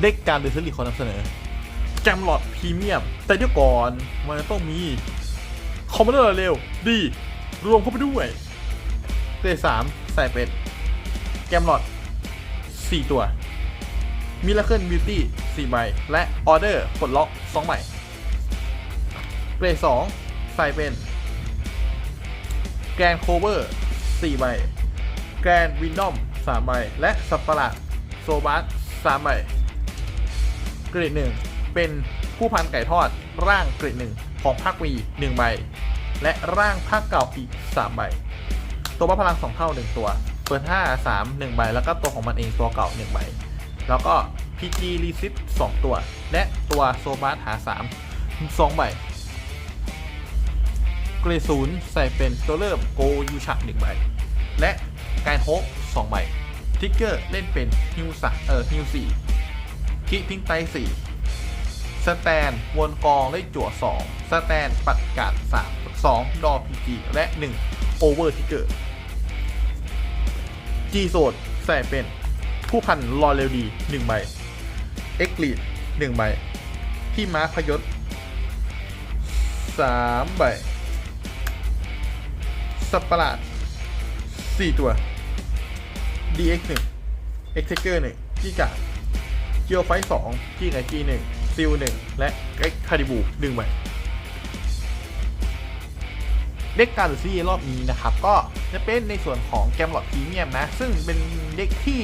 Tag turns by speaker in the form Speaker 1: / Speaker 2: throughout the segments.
Speaker 1: เด็กการเดนซิลิขอนำเสนอแกมหลอดพรีเมียม แต่เดี๋ยวก่อนมันจะต้องมี คอมมานเดอร์เร็ว ดี รวมเข้าไปด้วยเกรดสามใส่เป็นแกมหลอด4ตัวมิล a เคิลบิวตี้4ใบ และออเดอร์ปลดล็อก2ใบเกรด2ใส่เป็น แกรนโคเวอร์4ใบ แกรนวินดอม3ใบ และสัปปะหลาดโซบัส3ใบ เกรดหนึ่งเป็นผู้พันไก่ทอดร่างเกรดหนึ่งของภาควี1ใบ และร่างภาคเก่าอีก3ใบ ตัวบัฟพลัง2เท่า1ตัว เปิด5 3 1ใบ แล้วก็ตัวของมันเองตัวเก่า1ใบ แล้วก็ PG r e s i t 2ตัว และตัวโซบัสหา3 2ใบเกรดศูนย์ใส่เป็นตัวเริ่มโกยูชะ1ใบ และการโฮก2ใบทิกเกอร์เล่นเป็นฮิวสะเออฮิวสี่ คิทิ้งไตสี่สแตนวนกองได้จั่ว2สแตนปัดกาด3 2 ดอพีจีและ 1 โอเวอร์ทิกเกอร์จีโซดใส่เป็นผู้พันรอเร็วดี 1 ใบ เอ็กลีด1ใบ พี่ม้าพยศ 3 ใบสัตว์ประหลาด4ตัว DX 1 X t a k e r 1กี้กาเกียวไฟ2กี้ไกกี้1ซิล1และ X คาริบู1ใบเด็กการหรือซีรอบนี้นะครับ ก็จะเป็นในส่วนของแกมหลอดพรีเมียมนะ ซึ่งเป็นเด็กที่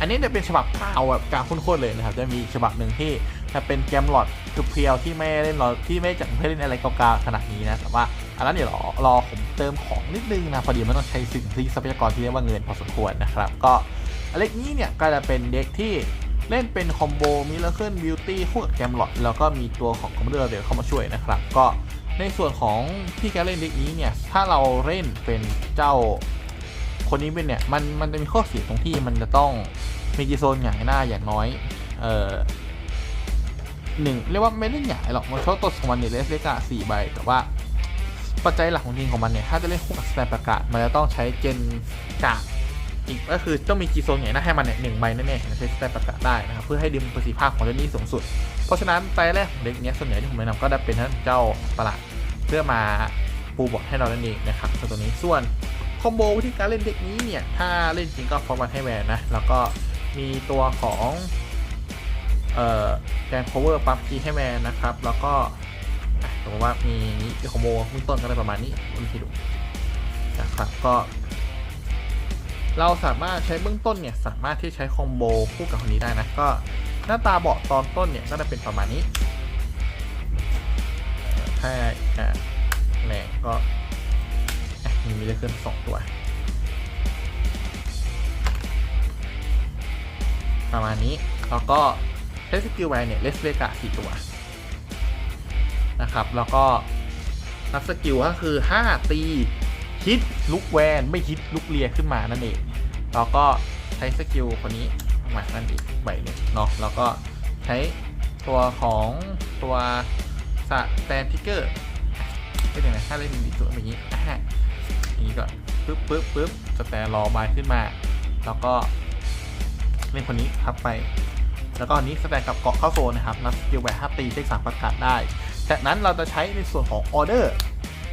Speaker 1: อันนี้จะเป็นฉบับเก่าแบบกลางข้นๆเลยนะครับ จะมีฉบับหนึ่งที่จะเป็นแกมหลอดคือเพียวที่ไม่เล่นหรอที่ไม่จัดให้เล่นอะไรก่าๆขนาดนี้นะแต่ว่าอันนั้นเดี๋ยวรอรอผมเติมของนิดนึงนะพอดีมันต้องใช้สิ่งที่ทรัพยากรที่เรียกว่าเงินพอสมควรนะครับ ก็อันเล็กนี้เนี่ยก็จะเป็นเด็กที่ เล่นเป็นคอมโบมิลเคิลบิวตี้คู่กับแกมลอดแล้วก็มีตัวของคอมเดอร์เดี๋ยวเข้ามาช่วยนะครับ ก็ในส่วนของที่การเล่นเด็กนี้เนี่ย ถ้าเราเล่นเป็นเจ้าคนนี้เป็นเนี่ย มันมันจะมีข้อเสียตรงที่มันจะต้องมีจีโซนหงายหน้าอย่างน้อย เอ่อหนึ่งเรียกว่าไม่ได้หงายหรอกมันชอบตัวของมันเนี่ยเลสเลกาสี่ใบ แต่ว่าปัจจัยหลักของจริงของมันเนี่ย ถ้าจะเล่นคู่กับสแตนประกาศ มันจะต้องใช้เจนกาก อีกก็คือต้องมีจีโซนใหงายหน้าให้มันเนี่ยหนึ่งใบแน่ๆถึงจะใช้สแตนประกาศได้นะครับเพื่อให้ดึงประสิทธิภาพของเล่นนี้สูงสุด เพราะฉะนั้นไตแรกของเด็กเนี้ยส่วนใหญ่ที่ผมแนะนำก็จะเป็นท่านเจ้าประหลาดเพื่อมาปูบอร์ดให้เรานั่นเองนะครับส่วนตัวนี้ส่วนคอมโบวิธีการเล่นเด็กนี้เนี่ยถ้าเล่นจริงก็ฟอร์มันให้แวนนะแล้วก็มีตัวของเอ่อแกน cover ปั๊บคีให้แวนนะครับแล้วก็อะสมมติว่ามีนี้คอมโบเบื้องต้นก็ได้ประมาณนี้คุณคิดดูนะครับก็ เราสามารถใช้เบื้องต้นเนี่ยสามารถที่ใช้คอมโบคู่กับคนนี้ได้นะก็หน้าตาเบาะตอนต้นเนี่ยก็จะเป็นประมาณนี้ถ้าอะแรงก็มีมิเลเคิลสองตัว ประมาณนี้แล้วก็ใช้สกิลไวเนี่ยเลสเลกะสี่ตัวนะครับ แล้วก็นับสกิลก็คือ 5 ตี ฮิตลุกแวนไม่ฮิตลุกเลียขึ้นมานั่นเองแล้วก็ใช้สกิลคนนี้มานั่นอีกใบหนึ่งเนาะแล้วก็ใช้ตัวของตัวสแตนทิกเกอร์เป็นยังไงถ้าเล่นดีตัวแบบนี้อะอย่างนี้ก่อนปึ๊บปึ๊บปึ๊บสแตนรอบายขึ้นมา แล้วก็เล่นคนนี้ทับไป แล้วก็อันนี้สแตนกับเกาะเข้าโซนนะครับนับสกิลแบบห้าตีเช็คสามประกาศได้จากนั้นเราจะใช้ในส่วนของออเดอร์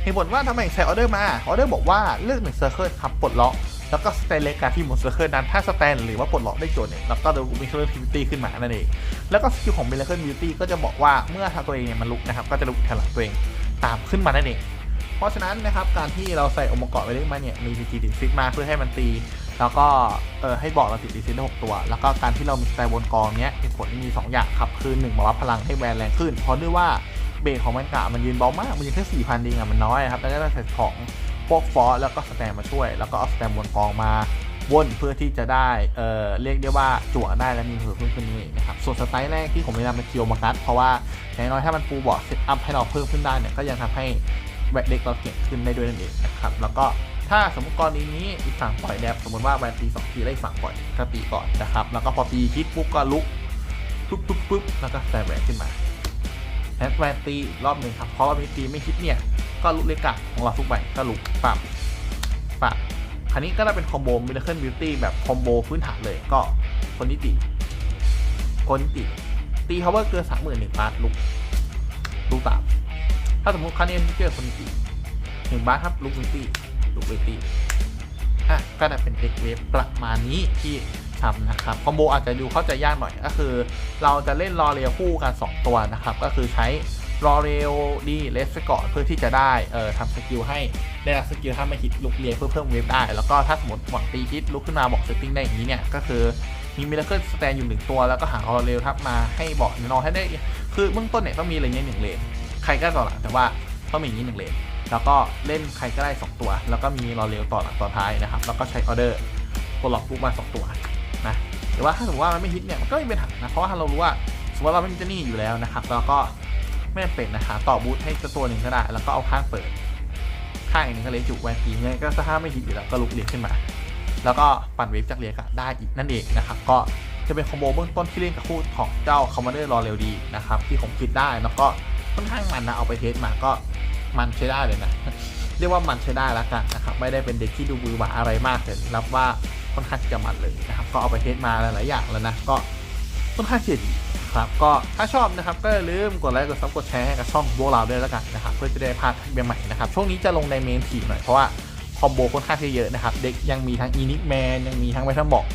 Speaker 1: เหตุผลว่าทำไมใช้ออเดอร์มา ออเดอร์บอกว่าเลือกหนึ่งเซอร์เคิลครับปลดล็อกแล้วก็สแตนเลกการที่หมดเซอร์เคิลนั้นถ้าสแตนหรือว่าปลดล็อกได้โจทย์เนี่ยแล้วก็จะมีเครื่องพิวตี้ขึ้นมานั่นเอง แล้วก็สกิลของเมลเคิลบิวตี้ก็จะบอกว่าเมื่อทางตัวเองเนี่ยมันลุกนะครับก็จะลุกแทนหลังตัวเองตามขึ้นมานั่นเองเพราะฉะนั้นนะครับการที่เราใส่องค์ประกอบไปเรื่อยมาเนี่ยมี PG ติดซิกมาเพื่อให้มันตี แล้วก็เออให้บอกเราติดดีซิได้หกตัว แล้วก็การที่เรามีสไตล์บนกองเนี้ยมีผลมี 2 อย่างครับคือ1บอกว่าพลังให้แวนแรงขึ้น เพราะด้วยว่า เบสของมันกะมันยืนเบามาก มันยืนแค่สี่พันเองอะมันน้อยครับแล้วก็ใส่ของพวกฟอสแล้วก็สแตนมาช่วย แล้วก็เอาสแตนบนกองมาวนเพื่อที่จะได้เอ่อเรียกได้ว่าจั่วได้และมีเพิ่มขึ้นขึ้นนี่นะครับส่วนสไตล์แรกที่ผมแนะนำเป็นคิวมาคัสเพราะว่าอย่างน้อยถ้ามันปูบอร์ดเซตอัพให้เราเพิ่มขึ้นได้เนี่ยก็ยังทำให้แวดเด็กเราเก่งขึ้นได้ด้วยนั่นเองนะครับแล้วก็ถ้าสมมติกรณีนี้อีกฝั่งปล่อยแดบสมมติว่าแวนตีสองทีแล้ฝั่งปล่อยก็ตีก่อนนะครับแล้วก็พอตีคิดปุ๊บก็ลุกปุ๊บปุ๊บปุ๊บแล้วก็แซแหวนขึ้นมา แอดแวนตีอีรอบหนึ่งครับ เพราะว่ามีตีไม่คิดเนี่ย ก็ลุกเลกะของเราทุกใบก็ลุกปับปับคราวนี้ก็จะเป็นคอมโบมิลเคิลบิวตี้แบบคอมโบพื้นฐานเลยก็คนนิติคนนิติตี power เกินสามหมื่นหนึ่งบาทลุกลุกตามถ้าสมมติครั้งนี้เจอคนอีกหนึ่งบาทครับลุกวิตี้ลุกวิตี้อะก็จะเป็นเด็กเวฟประมาณนี้ที่ำนะครับคอมโบอาจจะดูเข้าใจยากหน่อยก็คือ เราจะเล่นรอเรียวคู่กัน 2 ตัวนะครับก็คือใช้รอเรียวดีเลสก่อนเพื่อที่จะได้เอ่อทำสกิลให้ได้รับสกิลถ้าไม่ฮิตลุกเรียเพื่อเพิ่มเวฟได้ แล้วก็ถ้าสมมติหวังตีฮิตลุกขึ้นมาบอกเซตติ้งได้อย่างนี้เนี่ยก็คือมีมิราเคิลสแตนอยู่หนึ่งตัวแล้วก็หารอเรียวทับมาให้บอกนองให้ได้คือเบื้องต้นเนี่ยต้องมีอะไรเงี้ยหนึ่งเลนใครก็ต่อหลังแต่ว่าต้องมีอย่างนี้หนึ่งเลนแล้วก็เล่นใครก็ได้ 2 ตัว แล้วก็มีรอเร็วต่อหลังต่อท้ายนะครับ แล้วก็ใช้ออเดอร์ปลอกปุ๊บมา 2 ตัว นะหรือว่าถ้าสมมติว่ามันไม่ฮิตเนี่ยมันก็ไม่เป็นปัญหานะเพราะว่าเรารู้ว่าสมมติว่าเราไม่มีเจาหนี่อยู่แล้วนะครับแล้วก็ไม่จำเป็นนะครับต่อบูทให้ตัวหนึ่งก็ได้แล้วก็เอาข้างเปิด ข้างอีกหนึงก็เลยจุแวนทีเนี่ยก็ถ้าไม่ฮิตอยู่แล้วก็ลุกเรียกขึ้นมา แล้วก็ปั่นเวฟจากเรียกได้อีกนั่นเองนะครับก็จะเป็นคอมโบเบื้องต้นที่เล่นกับคู่ของเจ้าคอมมานเดอร์รอเร็วดีนะครับที่ผมคิดได้แล้วก็ค่อนข้างมันนะเอาไปเทสมาก็มันใช้ได้เลยนะเรียกว่ามันใช้ได้แล้วกันนะครับไม่ได้เป็นเด็กที่ดูบือหวาอะไรมากแต่รับว่า ค่อนข้างที่จะมันเลยนะครับ ก็เอาไปเทสมาหลายๆอย่างแล้วนะ ก็ค่อนข้างเฉียดดีครับ ก็ถ้าชอบนะครับ ก็อย่าลืมกดไลค์ กดซับ กดแชร์ให้กับช่องพวกเราด้วยแล้วกันนะครับ เพื่อจะได้พลาดใหม่นะครับ ช่วงนี้จะลงในเมนทีหน่อย เพราะว่าคอมโบค่อนข้างที่จะเยอะนะครับ เด็กยังมีทั้งอีนิกแมนยังมีทั้งไวทัมบอก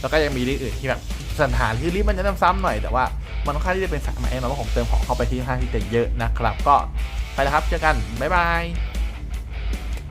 Speaker 1: แล้วก็ยังมีเรื่องอื่นที่แบบสันฐานที่รีบมันจะซ้ำๆหน่อยแต่ว่ามันค่อนข้างที่จะเป็นสายใหม่เนาะว่าผมเติมของเข้าไปที่ค่อนข้างที่จะเยอะนะครับ ก็ไปแล้วครับเจอกันบ๊ายบาย